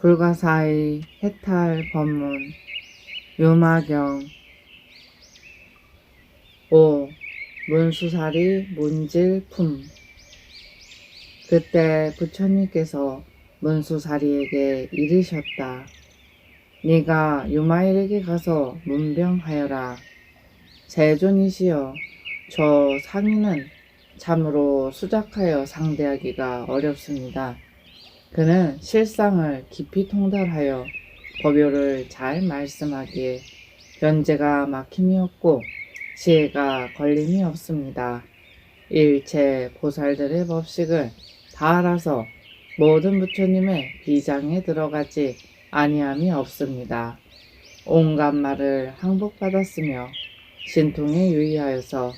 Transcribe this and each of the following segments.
불가사의 해탈 법문 유마경 5. 문수사리 문질품 그때 부처님께서 문수사리에게 이르셨다. 네가 유마일에게 가서 문병하여라. 제존이시여 저 상인은 참으로 수작하여 상대하기가 어렵습니다. 그는 실상을 깊이 통달하여 법요를 잘 말씀하기에 변제가 막힘이 없고 지혜가 걸림이 없습니다. 일체 보살들의 법식을 다 알아서 모든 부처님의 비장에 들어가지 아니함이 없습니다. 온갖 말을 항복받았으며 신통에 유의하여서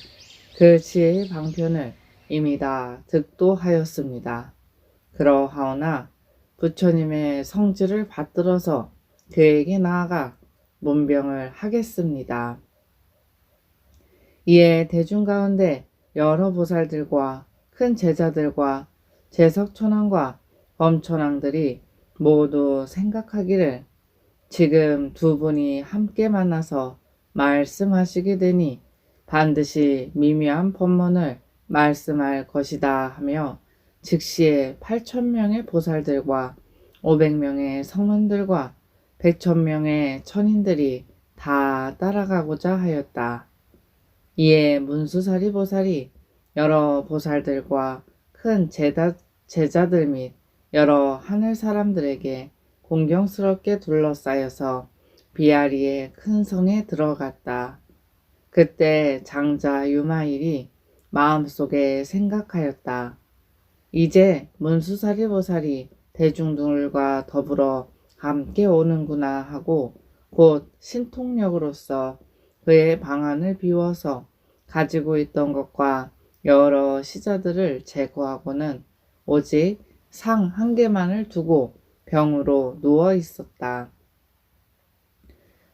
그 지혜의 방편을 이미 다 득도하였습니다. 그러하오나 부처님의 성질을 받들어서 그에게 나아가 문병을 하겠습니다. 이에 대중 가운데 여러 보살들과 큰 제자들과 제석천왕과 범천왕들이 모두 생각하기를 지금 두 분이 함께 만나서 말씀하시게 되니 반드시 미묘한 법문을 말씀할 것이다 하며 즉시에 8천명의 보살들과 500명의 성문들과 100천명의 천인들이 다 따라가고자 하였다. 이에 문수사리 보살이 여러 보살들과 큰 제자, 제자들 및 여러 하늘 사람들에게 공경스럽게 둘러싸여서 비아리의 큰 성에 들어갔다. 그때 장자 유마일이 마음속에 생각하였다. 이제 문수사리 보살이 대중들과 더불어 함께 오는구나 하고 곧 신통력으로서 그의 방안을 비워서 가지고 있던 것과 여러 시자들을 제거하고는 오직 상 한 개만을 두고 병으로 누워 있었다.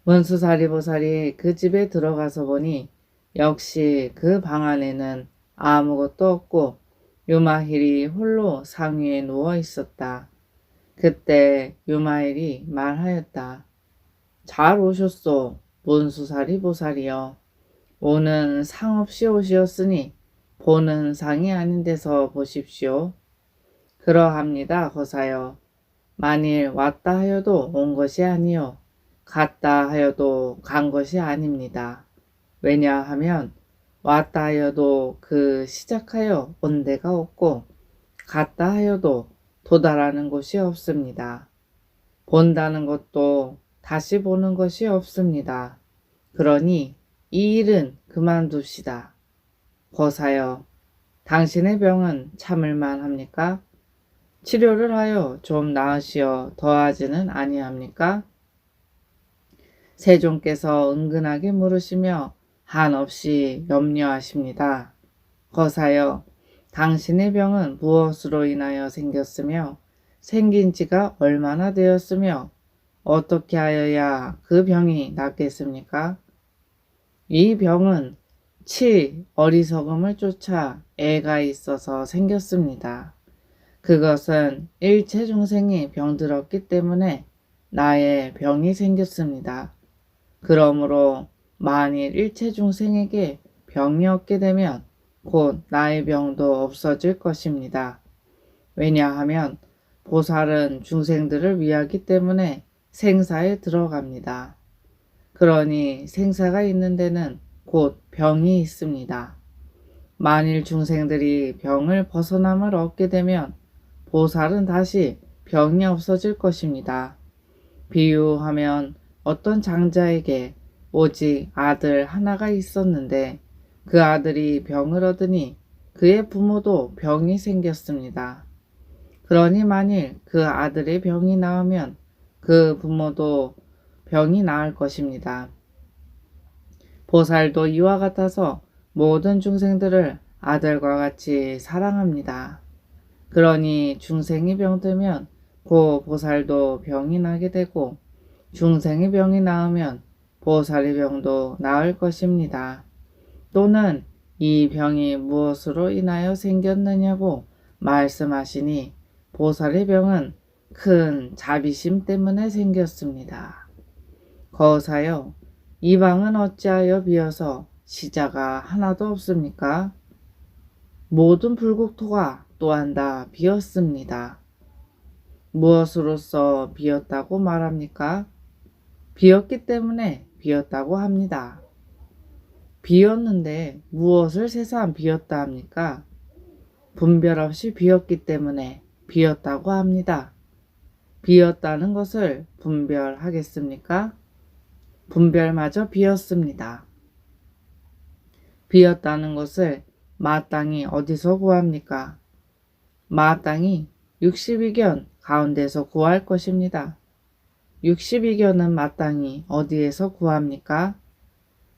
문수사리 보살이 그 집에 들어가서 보니 역시 그 방 안에는 아무것도 없고 유마힐이 홀로 상위에 누워 있었다. 그때 유마힐이 말하였다. 잘 오셨소, 문수사리 보살이여. 오는 상 없이 오시었으니 보는 상이 아닌 데서 보십시오. 그러합니다, 거사여. 만일 왔다 하여도 온 것이 아니요. 갔다 하여도 간 것이 아닙니다. 왜냐하면 왔다 하여도 그 시작하여 온 데가 없고 갔다 하여도 도달하는 곳이 없습니다. 본다는 것도 다시 보는 것이 없습니다. 그러니 이 일은 그만둡시다. 거사여, 당신의 병은 참을만 합니까? 치료를 하여 좀 나으시어 더하지는 아니합니까? 세종께서 은근하게 물으시며 한없이 염려하십니다. 거사여, 당신의 병은 무엇으로 인하여 생겼으며 생긴 지가 얼마나 되었으며 어떻게 하여야 그 병이 낫겠습니까? 이 병은 치 어리석음을 쫓아 애가 있어서 생겼습니다. 그것은 일체 중생이 병들었기 때문에 나의 병이 생겼습니다. 그러므로 만일 일체 중생에게 병이 없게 되면 곧 나의 병도 없어질 것입니다. 왜냐하면 보살은 중생들을 위하기 때문에 생사에 들어갑니다. 그러니 생사가 있는 데는 곧 병이 있습니다. 만일 중생들이 병을 벗어남을 얻게 되면 보살은 다시 병이 없어질 것입니다. 비유하면 어떤 장자에게 오직 아들 하나가 있었는데 그 아들이 병을 얻으니 그의 부모도 병이 생겼습니다. 그러니 만일 그 아들의 병이 나으면 그 부모도 병이 나을 것입니다. 보살도 이와 같아서 모든 중생들을 아들과 같이 사랑합니다. 그러니 중생이 병들면 고 보살도 병이 나게 되고 중생의 병이 나으면 보살의 병도 나을 것입니다. 또는 이 병이 무엇으로 인하여 생겼느냐고 말씀하시니 보살의 병은 큰 자비심 때문에 생겼습니다. 거사여, 이 방은 어찌하여 비어서 시자가 하나도 없습니까? 모든 불국토가 또한 다 비었습니다. 무엇으로서 비었다고 말합니까? 비었기 때문에 비었다고 합니다. 비었는데 무엇을 세상 비었다 합니까? 분별 없이 비었기 때문에 비었다고 합니다. 비었다는 것을 분별하겠습니까? 분별마저 비었습니다. 비었다는 것을 마땅히 어디서 구합니까? 마땅히 62견 가운데서 구할 것입니다. 62견은 마땅히 어디에서 구합니까?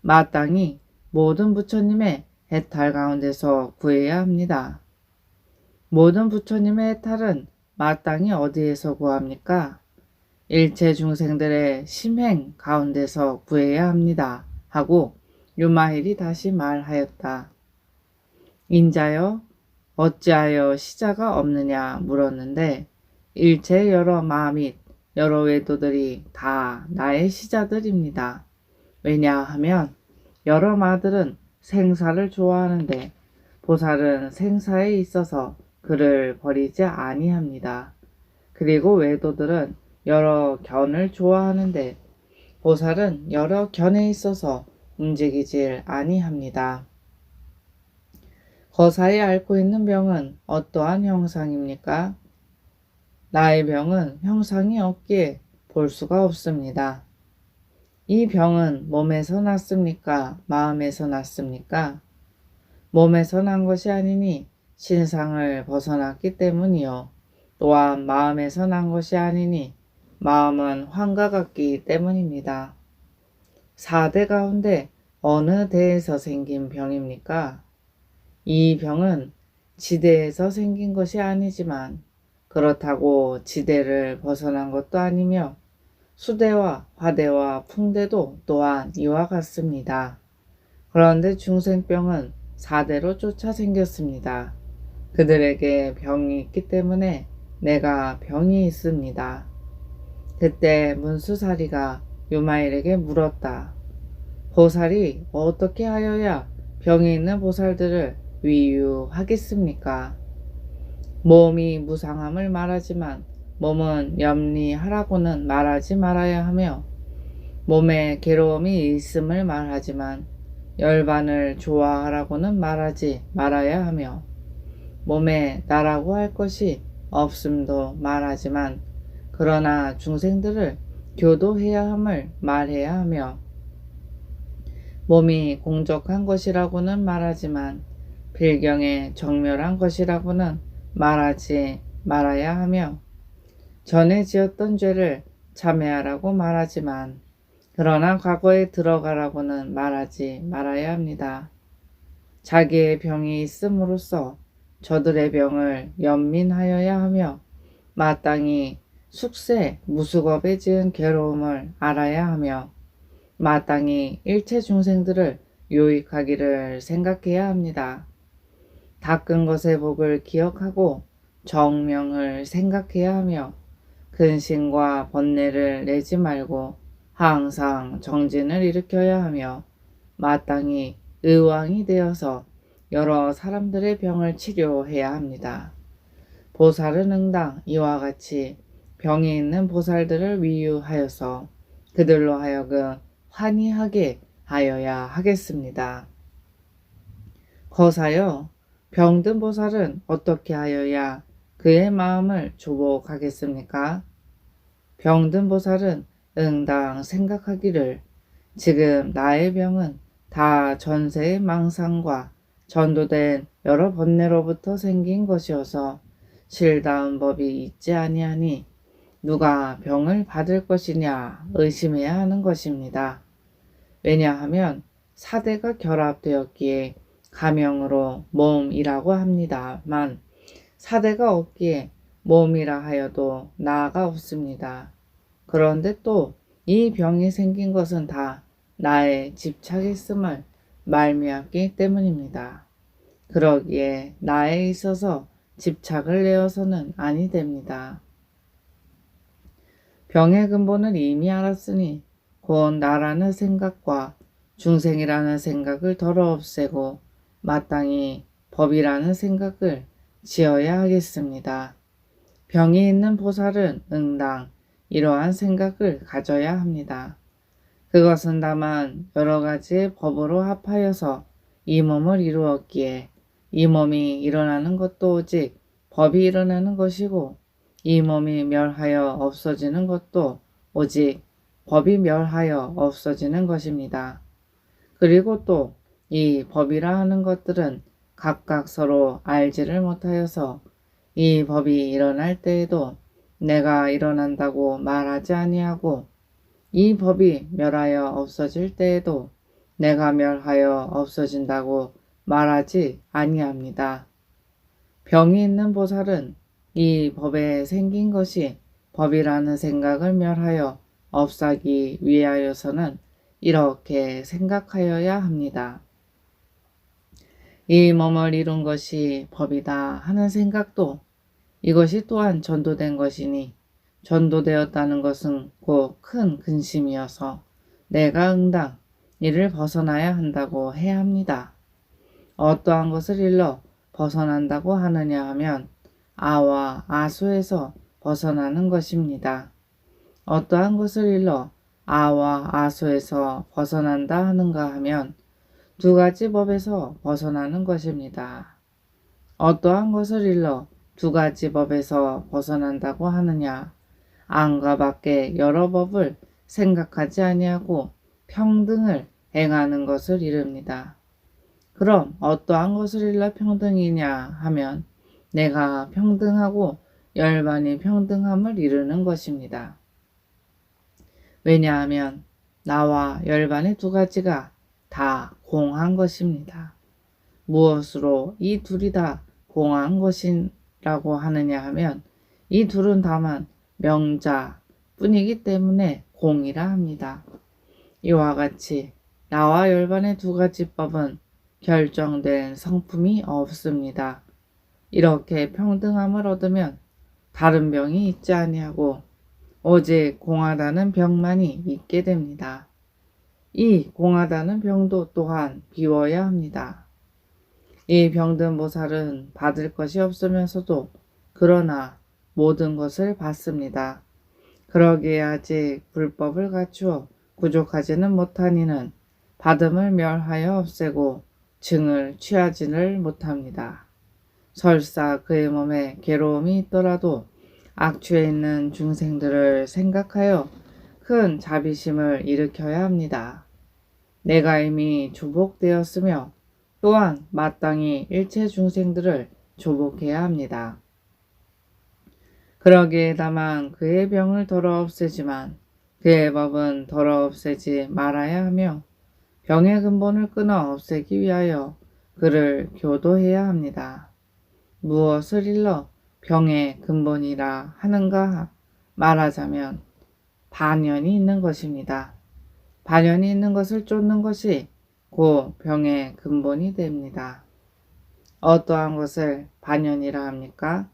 마땅히 모든 부처님의 해탈 가운데서 구해야 합니다. 모든 부처님의 해탈은 마땅히 어디에서 구합니까? 일체 중생들의 심행 가운데서 구해야 합니다. 하고 유마일이 다시 말하였다. 인자여 어찌하여 시자가 없느냐 물었는데 일체 여러 마및 여러 외도들이 다 나의 시자들입니다. 왜냐하면 여러 마들은 생사를 좋아하는데 보살은 생사에 있어서 그를 버리지 아니합니다. 그리고 외도들은 여러 견을 좋아하는데 보살은 여러 견에 있어서 움직이질 아니합니다. 거사에 앓고 있는 병은 어떠한 형상입니까? 나의 병은 형상이 없기에 볼 수가 없습니다. 이 병은 몸에서 났습니까? 마음에서 났습니까? 몸에서 난 것이 아니니 신상을 벗어났기 때문이요. 또한 마음에서 난 것이 아니니 마음은 환과 같기 때문입니다. 4대 가운데 어느 대에서 생긴 병입니까? 이 병은 지대에서 생긴 것이 아니지만 그렇다고 지대를 벗어난 것도 아니며 수대와 화대와 풍대도 또한 이와 같습니다. 그런데 중생병은 사대로 쫓아 생겼습니다. 그들에게 병이 있기 때문에 내가 병이 있습니다. 그때 문수사리가 유마일에게 물었다. 보살이 어떻게 하여야 병이 있는 보살들을 위유하겠습니까? 몸이 무상함을 말하지만 몸은 염리하라고는 말하지 말아야 하며 몸에 괴로움이 있음을 말하지만 열반을 좋아하라고는 말하지 말아야 하며 몸에 나라고 할 것이 없음도 말하지만 그러나 중생들을 교도해야 함을 말해야 하며 몸이 공적한 것이라고는 말하지만 필경에 정멸한 것이라고는 말하지 말아야 하며 전에 지었던 죄를 참회하라고 말하지만 그러나 과거에 들어가라고는 말하지 말아야 합니다. 자기의 병이 있음으로써 저들의 병을 연민하여야 하며 마땅히 숙세 무수겁에 지은 괴로움을 알아야 하며 마땅히 일체 중생들을 유익하기를 생각해야 합니다. 닦은 것의 복을 기억하고 정명을 생각해야 하며 근심과 번뇌를 내지 말고 항상 정진을 일으켜야 하며 마땅히 의왕이 되어서 여러 사람들의 병을 치료해야 합니다. 보살은 응당 이와 같이 병이 있는 보살들을 위유하여서 그들로 하여금 환희하게 하여야 하겠습니다. 거사여 병든 보살은 어떻게 하여야 그의 마음을 조복하겠습니까? 병든 보살은 응당 생각하기를 지금 나의 병은 다 전세의 망상과 전도된 여러 번뇌로부터 생긴 것이어서 실다운 법이 있지 아니하니 누가 병을 받을 것이냐 의심해야 하는 것입니다. 왜냐하면 사대가 결합되었기에 가명으로 몸이라고 합니다만 사대가 없기에 몸이라 하여도 나가 없습니다. 그런데 또 이 병이 생긴 것은 다 나의 집착했음을 말미암기 때문입니다. 그러기에 나에 있어서 집착을 내어서는 아니 됩니다. 병의 근본을 이미 알았으니 곧 나라는 생각과 중생이라는 생각을 덜어 없애고 마땅히 법이라는 생각을 지어야 하겠습니다. 병이 있는 보살은 응당 이러한 생각을 가져야 합니다. 그것은 다만 여러 가지 법으로 합하여서 이 몸을 이루었기에 이 몸이 일어나는 것도 오직 법이 일어나는 것이고 이 몸이 멸하여 없어지는 것도 오직 법이 멸하여 없어지는 것입니다. 그리고 또 이 법이라 하는 것들은 각각 서로 알지를 못하여서 이 법이 일어날 때에도 내가 일어난다고 말하지 아니하고 이 법이 멸하여 없어질 때에도 내가 멸하여 없어진다고 말하지 아니합니다. 병이 있는 보살은 이 법에 생긴 것이 법이라는 생각을 멸하여 없사기 위하여서는 이렇게 생각하여야 합니다. 이 몸을 이룬 것이 법이다 하는 생각도 이것이 또한 전도된 것이니 전도되었다는 것은 곧 큰 근심이어서 내가 응당 이를 벗어나야 한다고 해야 합니다. 어떠한 것을 일러 벗어난다고 하느냐 하면 아와 아수에서 벗어나는 것입니다. 어떠한 것을 일러 아와 아수에서 벗어난다 하는가 하면 두 가지 법에서 벗어나는 것입니다. 어떠한 것을 일러 두 가지 법에서 벗어난다고 하느냐? 안과 밖에 여러 법을 생각하지 아니하고 평등을 행하는 것을 이릅니다. 그럼 어떠한 것을 일러 평등이냐 하면 내가 평등하고 열반이 평등함을 이루는 것입니다. 왜냐하면 나와 열반의 두 가지가 다 공한 것입니다. 무엇으로 이 둘이 다 공한 것이라고 하느냐 하면 이 둘은 다만 명자 뿐이기 때문에 공이라 합니다. 이와 같이 나와 열반의 두 가지 법은 결정된 성품이 없습니다. 이렇게 평등함을 얻으면 다른 병이 있지 아니하고 오직 공하다는 병만이 있게 됩니다. 이 공하다는 병도 또한 비워야 합니다. 이 병든 보살은 받을 것이 없으면서도 그러나 모든 것을 받습니다. 그러기에 아직 불법을 갖추어 부족하지는 못하니는 받음을 멸하여 없애고 증을 취하지를 못합니다. 설사 그의 몸에 괴로움이 있더라도 악취에 있는 중생들을 생각하여 큰 자비심을 일으켜야 합니다. 내가 이미 조복되었으며 또한 마땅히 일체 중생들을 조복해야 합니다. 그러기에 다만 그의 병을 덜어 없애지만 그의 법은 덜어 없애지 말아야 하며 병의 근본을 끊어 없애기 위하여 그를 교도해야 합니다. 무엇을 일러 병의 근본이라 하는가 말하자면 반연이 있는 것입니다. 반연이 있는 것을 쫓는 것이 고 병의 근본이 됩니다. 어떠한 것을 반연이라 합니까?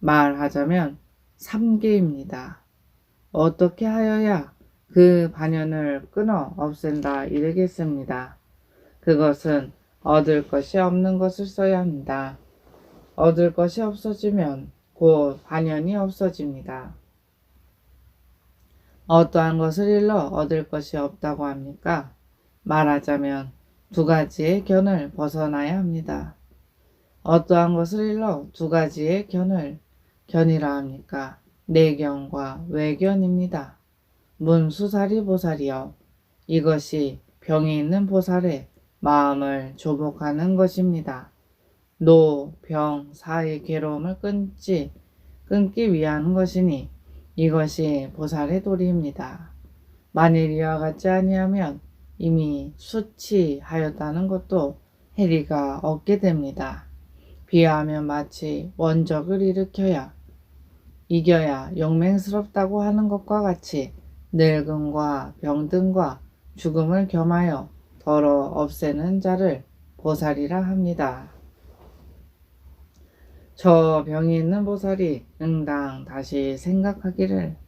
말하자면 삼계입니다. 어떻게 하여야 그 반연을 끊어 없앤다 이르겠습니다. 그것은 얻을 것이 없는 것을 써야 합니다. 얻을 것이 없어지면 곧 반연이 없어집니다. 어떠한 것을 일러 얻을 것이 없다고 합니까? 말하자면 두 가지의 견을 벗어나야 합니다. 어떠한 것을 일러 두 가지의 견을 견이라 합니까? 내견과 외견입니다. 문수사리 보살이여 이것이 병이 있는 보살의 마음을 조복하는 것입니다. 노, 병, 사의 괴로움을 끊지, 끊기 위한 것이니 이것이 보살의 도리입니다. 만일 이와 같지 아니하면 이미 수치하였다는 것도 해리가 없게 됩니다. 비하하면 마치 원적을 일으켜야 이겨야 용맹스럽다고 하는 것과 같이 늙음과 병든과 죽음을 겸하여 덜어 없애는 자를 보살이라 합니다. 저 병이 있는 보살이 응당 다시 생각하기를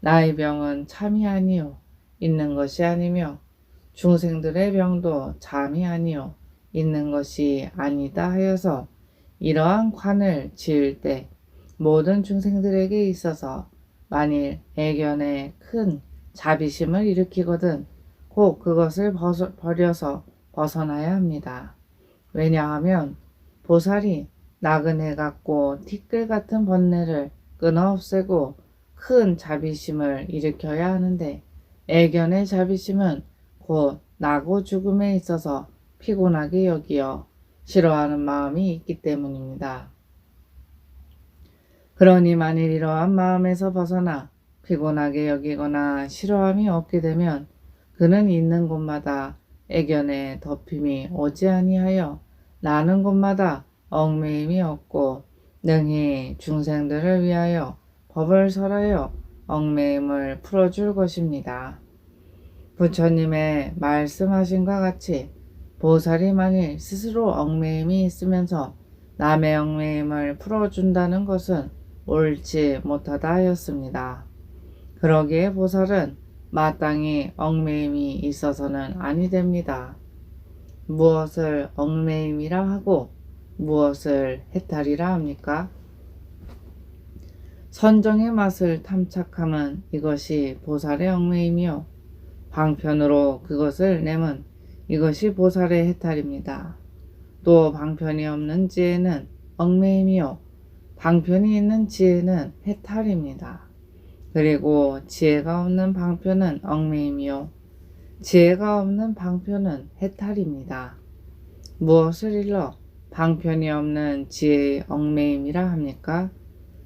나의 병은 참이 아니요 있는 것이 아니며 중생들의 병도 잠이 아니요 있는 것이 아니다 하여서 이러한 관을 지을 때 모든 중생들에게 있어서 만일 애견에 큰 자비심을 일으키거든 곧 그것을 벗어, 버려서 벗어나야 합니다. 왜냐하면 보살이 나그네 같고 티끌 같은 번뇌를 끊어 없애고 큰 자비심을 일으켜야 하는데 애견의 자비심은 곧 나고 죽음에 있어서 피곤하게 여기어 싫어하는 마음이 있기 때문입니다. 그러니 만일 이러한 마음에서 벗어나 피곤하게 여기거나 싫어함이 없게 되면 그는 있는 곳마다 애견의 덮임이 오지 아니하여 나는 곳마다 얽매임이 없고 능히 중생들을 위하여 법을 설하여 얽매임을 풀어줄 것입니다. 부처님의 말씀하신과 같이 보살이 만일 스스로 얽매임이 있으면서 남의 얽매임을 풀어준다는 것은 옳지 못하다 하였습니다. 그러기에 보살은 마땅히 얽매임이 있어서는 아니 됩니다. 무엇을 얽매임이라 하고 무엇을 해탈이라 합니까? 선정의 맛을 탐착함은 이것이 보살의 얽매임이요. 방편으로 그것을 내면 이것이 보살의 해탈입니다. 또 방편이 없는 지혜는 얽매임이요. 방편이 있는 지혜는 해탈입니다. 그리고 지혜가 없는 방편은 얽매임이요. 지혜가 없는 방편은 해탈입니다. 무엇을 일러 방편이 없는 지혜의 얽매임이라 합니까?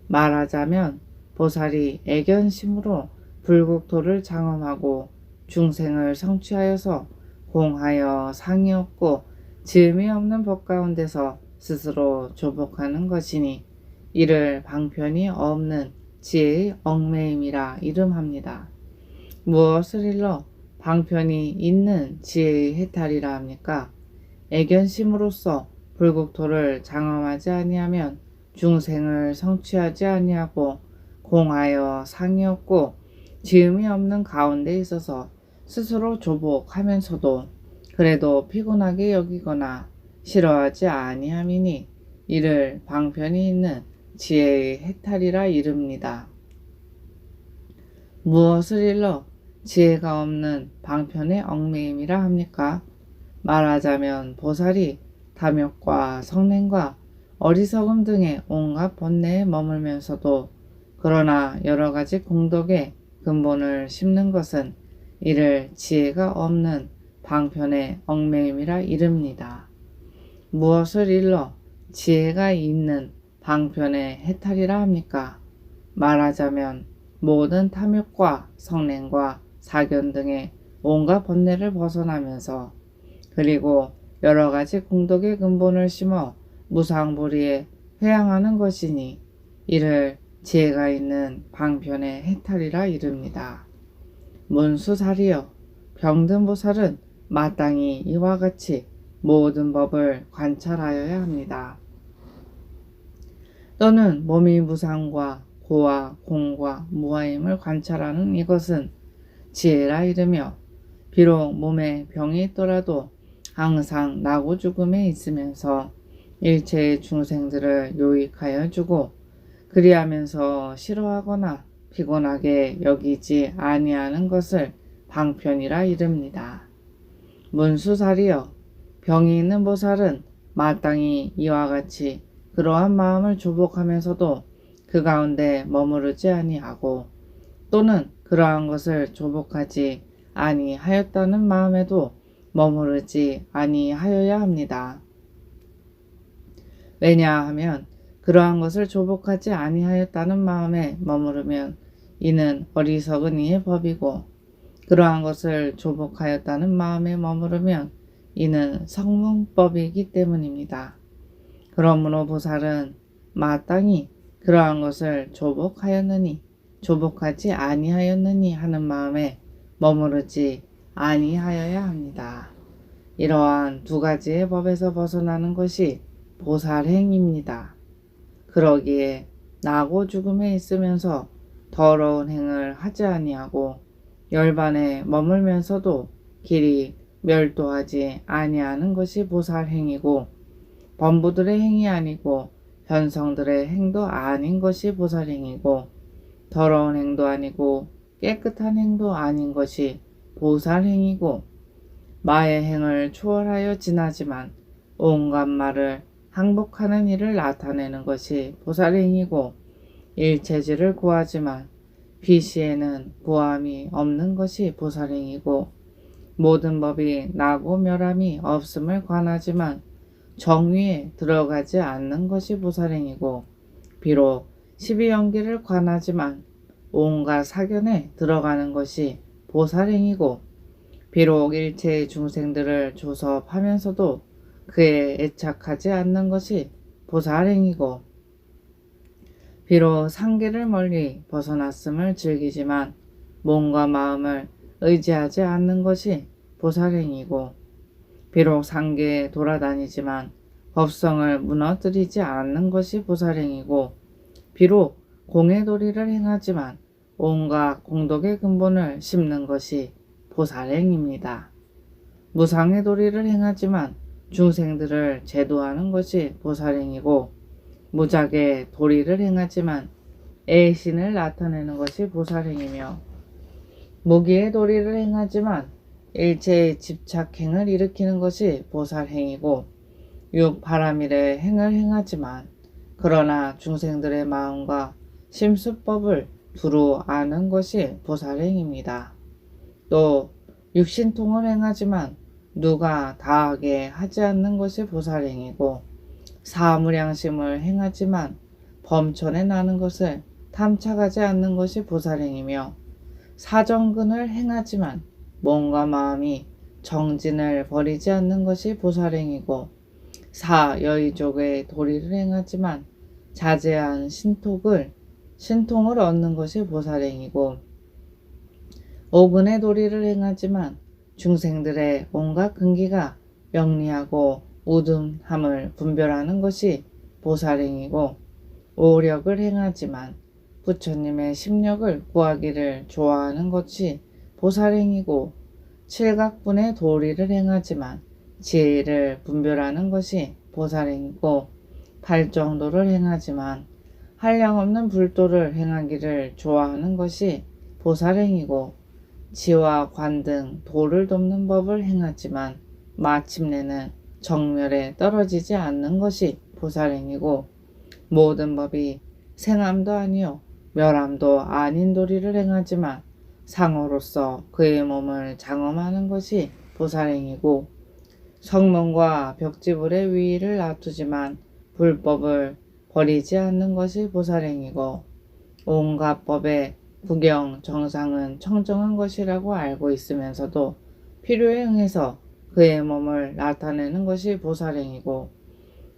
말하자면 보살이 애견심으로 불국토를 장엄하고 중생을 성취하여서 공하여 상이 없고 지음이 없는 법 가운데서 스스로 조복하는 것이니 이를 방편이 없는 지혜의 얽매임이라 이름합니다. 무엇을 일러 방편이 있는 지혜의 해탈이라 합니까? 애견심으로써 불국토를 장엄하지 아니하면 중생을 성취하지 아니하고 공하여 상이 없고 지음이 없는 가운데 있어서 스스로 조복하면서도 그래도 피곤하게 여기거나 싫어하지 아니함이니 이를 방편이 있는 지혜의 해탈이라 이릅니다. 무엇을 일러 지혜가 없는 방편의 얽매임이라 합니까? 말하자면 보살이 탐욕과 성냄과 어리석음 등의 온갖 번뇌에 머물면서도 그러나 여러 가지 공덕의 근본을 심는 것은 이를 지혜가 없는 방편의 얽매임이라 이릅니다. 무엇을 일러 지혜가 있는 방편의 해탈이라 합니까? 말하자면 모든 탐욕과 성냄과 사견 등의 온갖 번뇌를 벗어나면서 그리고 여러 가지 공덕의 근본을 심어 무상불위에 회양하는 것이니 이를 지혜가 있는 방편의 해탈이라 이릅니다. 문수살이여 병든 보살은 마땅히 이와 같이 모든 법을 관찰하여야 합니다. 또는 몸이 무상과 고와 공과 무아임을 관찰하는 이것은 지혜라 이르며 비록 몸에 병이 있더라도 항상 나고 죽음에 있으면서 일체의 중생들을 요익하여 주고 그리하면서 싫어하거나 피곤하게 여기지 아니하는 것을 방편이라 이릅니다. 문수살이여 병이 있는 보살은 마땅히 이와 같이 그러한 마음을 조복하면서도 그 가운데 머무르지 아니하고 또는 그러한 것을 조복하지 아니하였다는 마음에도 머무르지 아니하여야 합니다. 왜냐하면 그러한 것을 조복하지 아니하였다는 마음에 머무르면 이는 어리석은 이의 법이고 그러한 것을 조복하였다는 마음에 머무르면 이는 성문법이기 때문입니다. 그러므로 보살은 마땅히 그러한 것을 조복하였느니 조복하지 아니하였느니 하는 마음에 머무르지 아니하여야 합니다. 이러한 두 가지의 법에서 벗어나는 것이 보살행입니다. 그러기에 나고 죽음에 있으면서 더러운 행을 하지 아니하고 열반에 머물면서도 길이 멸도하지 아니하는 것이 보살 행이고 범부들의 행이 아니고 현성들의 행도 아닌 것이 보살 행이고 더러운 행도 아니고 깨끗한 행도 아닌 것이 보살 행이고 마의 행을 초월하여 지나지만 온갖 말을 항복하는 일을 나타내는 것이 보살 행이고 일체지를 구하지만 비시에는 구함이 없는 것이 보살 행이고 모든 법이 나고 멸함이 없음을 관하지만 정위에 들어가지 않는 것이 보살행이고 비록 십이연기를 관하지만 온갖 사견에 들어가는 것이 보살행이고 비록 일체의 중생들을 조섭하면서도 그에 애착하지 않는 것이 보살행이고 비록 상계를 멀리 벗어났음을 즐기지만 몸과 마음을 의지하지 않는 것이 보살행이고 비록 상계에 돌아다니지만 법성을 무너뜨리지 않는 것이 보살행이고 비록 공해도리를 행하지만 온갖 공덕의 근본을 심는 것이 보살행입니다. 무상의 도리를 행하지만 중생들을 제도하는 것이 보살행이고 무작의 도리를 행하지만 애신을 나타내는 것이 보살행이며 무기의 도리를 행하지만 일체의 집착행을 일으키는 것이 보살행이고 육바람일의 행을 행하지만 그러나 중생들의 마음과 심수법을 두루 아는 것이 보살행입니다. 또 육신통을 행하지만 누가 다하게 하지 않는 것이 보살행이고 사무량심을 행하지만 범천에 나는 것을 탐착하지 않는 것이 보살행이며 사정근을 행하지만 몸과 마음이 정진을 버리지 않는 것이 보살행이고 사여의족의 도리를 행하지만 자제한 신톡을 신통을 얻는 것이 보살행이고 오근의 도리를 행하지만 중생들의 온갖 근기가 명리하고 우둔함을 분별하는 것이 보살행이고 오력을 행하지만 부처님의 심력을 구하기를 좋아하는 것이 보살행이고 칠각분의 도리를 행하지만 지혜를 분별하는 것이 보살행이고 발정도를 행하지만 한량없는 불도를 행하기를 좋아하는 것이 보살행이고 지와 관 등 도를 돕는 법을 행하지만 마침내는 정멸에 떨어지지 않는 것이 보살행이고 모든 법이 생함도 아니요 멸함도 아닌 도리를 행하지만 상호로서 그의 몸을 장엄하는 것이 보살행이고 성문과 벽지불의 위를 놔두지만 불법을 버리지 않는 것이 보살행이고 온갖 법의 구경 정상은 청정한 것이라고 알고 있으면서도 필요에 응해서 그의 몸을 나타내는 것이 보살행이고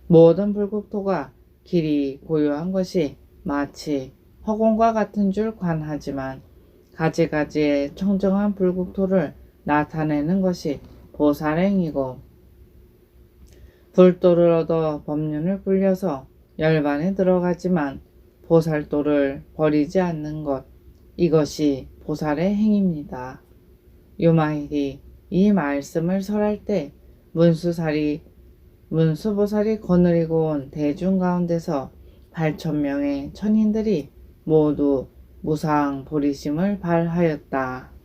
모든 불국토가 길이 고요한 것이 마치 허공과 같은 줄 관하지만 가지가지의 청정한 불국토를 나타내는 것이 보살행이고 불도를 얻어 법륜을 불려서 열반에 들어가지만 보살도를 버리지 않는 것 이것이 보살의 행입니다. 유마일이 이 말씀을 설할 때 문수살이 문수보살이 거느리고 온 대중 가운데서 8천명의 천인들이 모두 무상 보리심을 발하였다.